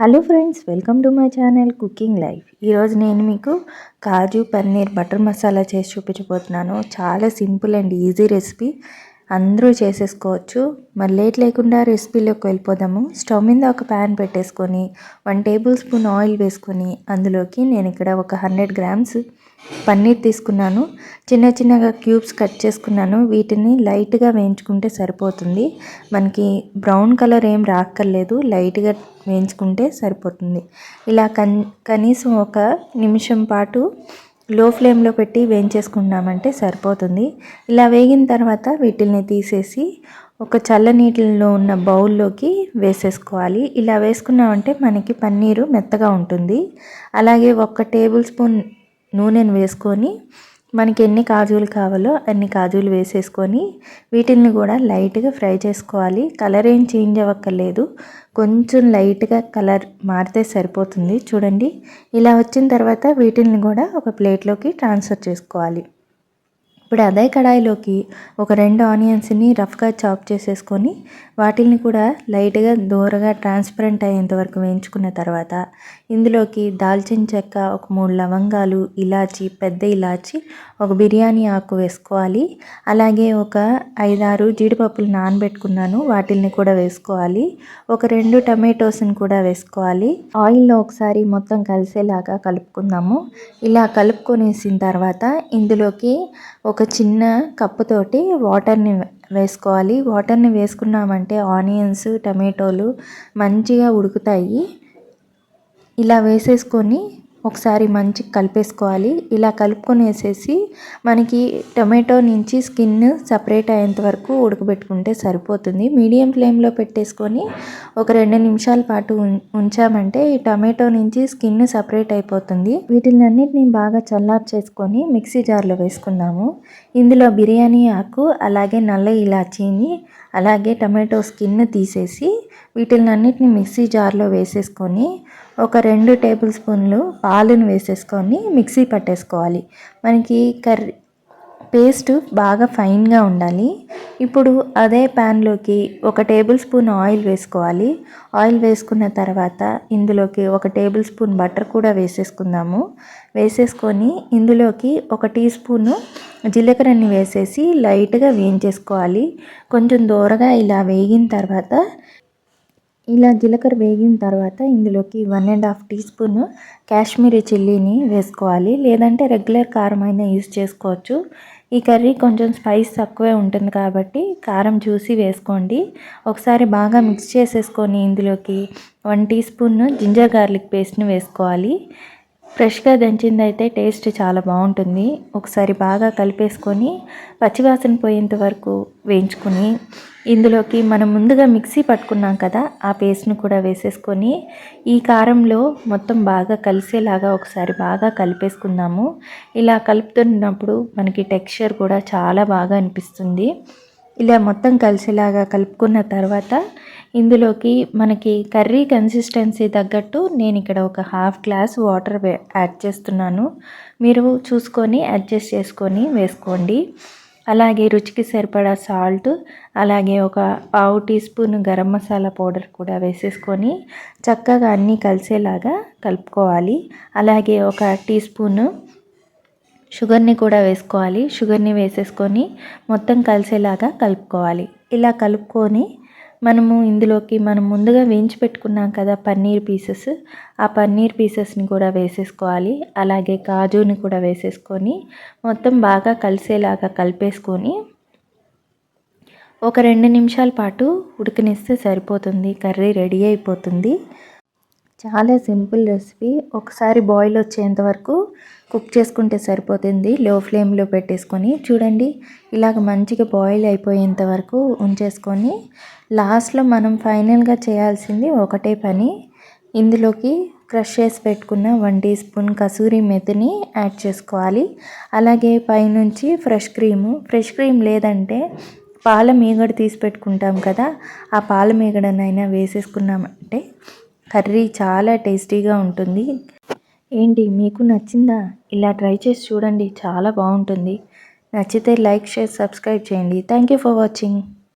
Hello friends welcome to my channel cooking life. ఈరోజు నేను మీకు కాజు పన్నీర్ బటర్ మసాలా చేసి చూపించబోతున్నాను. చాలా సింపుల్ అండ్ ఈజీ రెసిపీ. అందరూ చేసేసుకోవచ్చు. మరి లేట్ లేకుండా రెసిపీలోకి వెళ్ళిపోదాము. స్టవ్ మీద ఒక ప్యాన్ పెట్టేసుకొని వన్ టేబుల్ స్పూన్ ఆయిల్ వేసుకొని అందులోకి నేను ఇక్కడ ఒక హండ్రెడ్ గ్రామ్స్ పన్నీర్ తీసుకున్నాను. చిన్న చిన్నగా క్యూబ్స్ కట్ చేసుకున్నాను. వీటిని లైట్గా వేయించుకుంటే సరిపోతుంది. మనకి బ్రౌన్ కలర్ ఏం రాక్కర్లేదు. లైట్గా వేయించుకుంటే సరిపోతుంది. ఇలా కన్ కనీసం ఒక నిమిషం పాటు లో ఫ్లేమ్లో పెట్టి వేయించేసుకున్నామంటే సరిపోతుంది. ఇలా వేగిన తర్వాత వీటిల్ని తీసేసి ఒక చల్ల నీటిలో ఉన్న బౌల్లోకి వేసేసుకోవాలి. ఇలా వేసుకున్నామంటే మనకి పన్నీరు మెత్తగా ఉంటుంది. అలాగే ఒక టేబుల్ స్పూన్ నూనెను వేసుకొని మనకి ఎన్ని కాజులు కావాలో అన్ని కాజులు వేసేసుకొని వీటిల్ని కూడా లైట్గా ఫ్రై చేసుకోవాలి. కలర్ ఏం చేంజ్ అవ్వక్కర్లేదు. కొంచెం లైట్గా కలర్ మారితే సరిపోతుంది. చూడండి. ఇలా వచ్చిన తర్వాత వీటిల్ని కూడా ఒక ప్లేట్లోకి ట్రాన్స్ఫర్ చేసుకోవాలి. ఇప్పుడు అదే కడాయిలోకి ఒక రెండు ఆనియన్స్ని రఫ్గా చాప్ చేసేసుకొని వాటిని కూడా లైట్గా దూరగా ట్రాన్స్పరెంట్ అయ్యేంత వరకు వేయించుకున్న తర్వాత ఇందులోకి దాల్చిన చెక్క ఒక మూడు లవంగాలు ఇలాచి పెద్ద ఇలాచి ఒక బిర్యానీ ఆకు వేసుకోవాలి. అలాగే ఒక ఐదారు జీడిపప్పులు నానబెట్టుకున్నాను వాటిని కూడా వేసుకోవాలి. ఒక రెండు టమాటోస్ని కూడా వేసుకోవాలి. ఆయిల్లో ఒకసారి మొత్తం కలిసేలాగా కలుపుకుందాము. ఇలా కలుపుకొనేసిన తర్వాత ఇందులోకి ఒక చిన్న కప్పుతోటి వాటర్ని వేసుకోవాలి. వాటర్ని వేసుకున్నామంటే ఆనియన్స్ టమాటోలు మంచిగా ఉడుకుతాయి. ఇలా వేసేసుకొని ఒకసారి మంచిగా కలిపేసుకోవాలి. ఇలా కలుపుకొని వేసేసి మనకి టొమాటో నుంచి స్కిన్ సపరేట్ అయ్యేంత వరకు ఉడకబెట్టుకుంటే సరిపోతుంది. మీడియం ఫ్లేమ్లో పెట్టేసుకొని ఒక రెండు నిమిషాల పాటు ఉంచామంటే ఈ టొమాటో నుంచి స్కిన్ సపరేట్ అయిపోతుంది. వీటిని అన్నిటిని బాగా చల్లార్ చేసుకొని మిక్సీ జార్లో వేసుకున్నాము ఇందులో బిర్యానీ ఆకు అలాగే నల్ల ఇలాచీని అలాగే టమాటో స్కిన్ తీసేసి వీటిని అన్నిటిని మిక్సీ జార్లో వేసేసుకొని ఒక రెండు టేబుల్ స్పూన్లు పాలను వేసేసుకొని మిక్సీ పట్టేసుకోవాలి. మనకి కర్రీ పేస్ట్ బాగా ఫైన్గా ఉండాలి. ఇప్పుడు అదే ప్యాన్లోకి ఒక టేబుల్ స్పూన్ ఆయిల్ వేసుకోవాలి. ఆయిల్ వేసుకున్న తర్వాత ఇందులోకి ఒక టేబుల్ స్పూన్ బటర్ కూడా వేసేసుకుందాము. వేసేసుకొని ఇందులోకి ఒక టీ స్పూను జీలకర్రని వేసేసి లైట్గా వేయించేసుకోవాలి. కొంచెం దూరగా ఇలా వేగిన తర్వాత ఇలా జీలకర్ర వేగిన తర్వాత ఇందులోకి one and half tea spoon Kashmiri చిల్లీని వేసుకోవాలి. లేదంటే రెగ్యులర్ కారం అయినా యూస్ చేసుకోవచ్చు. ఈ కర్రీ కొంచెం స్పైస్ తక్కువే ఉంటుంది కాబట్టి కారం చూసి వేసుకోండి. ఒకసారి బాగా మిక్స్ చేసేసుకొని ఇందులోకి one tea spoon ginger garlic పేస్ట్ని వేసుకోవాలి. ఫ్రెష్గా దంచింది అయితే టేస్ట్ చాలా బాగుంటుంది. ఒకసారి బాగా కలిపేసుకొని పచ్చివాసన పోయేంత వరకు వేయించుకొని ఇందులోకి మనం ముందుగా మిక్సీ పట్టుకున్నాం కదా ఆ పేస్ట్ను కూడా వేసేసుకొని ఈ కారంలో మొత్తం బాగా కలిసేలాగా ఒకసారి బాగా కలిపేసుకుందాము. ఇలా కలుపుతున్నప్పుడు మనకి టెక్స్చర్ కూడా చాలా బాగా అనిపిస్తుంది. ఇలా మొత్తం కలిసేలాగా కలుపుకున్న తర్వాత ఇందులోకి మనకి కర్రీ కన్సిస్టెన్సీ తగ్గట్టు నేను ఇక్కడ ఒక హాఫ్ గ్లాస్ వాటర్ యాడ్ చేస్తున్నాను. మీరు చూసుకొని అడ్జస్ట్ చేసుకొని వేసుకోండి. అలాగే రుచికి సరిపడా సాల్ట్ అలాగే ఒక పావు tea spoon garam masala powder కూడా వేసేసుకొని చక్కగా అన్నీ కలిసేలాగా కలుపుకోవాలి. అలాగే ఒక టీ స్పూను షుగర్ని కూడా వేసుకోవాలి. షుగర్ని వేసేసుకొని మొత్తం కలిసేలాగా కలుపుకోవాలి. ఇలా కలుపుకొని మనము ఇందులోకి మనం ముందుగా వేయించి పెట్టుకున్నాం కదా పన్నీర్ పీసెస్ ఆ పన్నీర్ పీసెస్ని కూడా వేసేసుకోవాలి. అలాగే కాజుని కూడా వేసేసుకొని మొత్తం బాగా కలిసేలాగా కలిపేసుకొని ఒక రెండు నిమిషాల పాటు ఉడకనిస్తే సరిపోతుంది. కర్రీ రెడీ అయిపోతుంది. చాలా సింపుల్ రెసిపీ. ఒకసారి బాయిల్ వచ్చేంత వరకు కుక్ చేసుకుంటే సరిపోతుంది. లో ఫ్లేమ్లో పెట్టేసుకొని చూడండి. ఇలాగ మంచిగా బాయిల్ అయిపోయేంత వరకు ఉంచేసుకొని లాస్ట్లో మనం ఫైనల్గా చేయాల్సింది ఒకటే పని. ఇందులోకి క్రష్ చేసి పెట్టుకున్న వన్ టీ స్పూన్ కసూరి మెతిని యాడ్ చేసుకోవాలి. అలాగే పైనుంచి ఫ్రెష్ క్రీము. ఫ్రెష్ క్రీమ్ లేదంటే పాల మీగడ తీసి పెట్టుకుంటాం కదా. ఆ పాల మీగడనైనా వేసేసుకున్నామంటే కర్రీ చాలా టేస్టీగా ఉంటుంది. ఏంటి మీకు నచ్చిందా? ఇలా ట్రై చేసి చూడండి చాలా బాగుంటుంది. నచ్చితే లైక్ షేర్ సబ్స్క్రైబ్ చేయండి. Thank you for watching.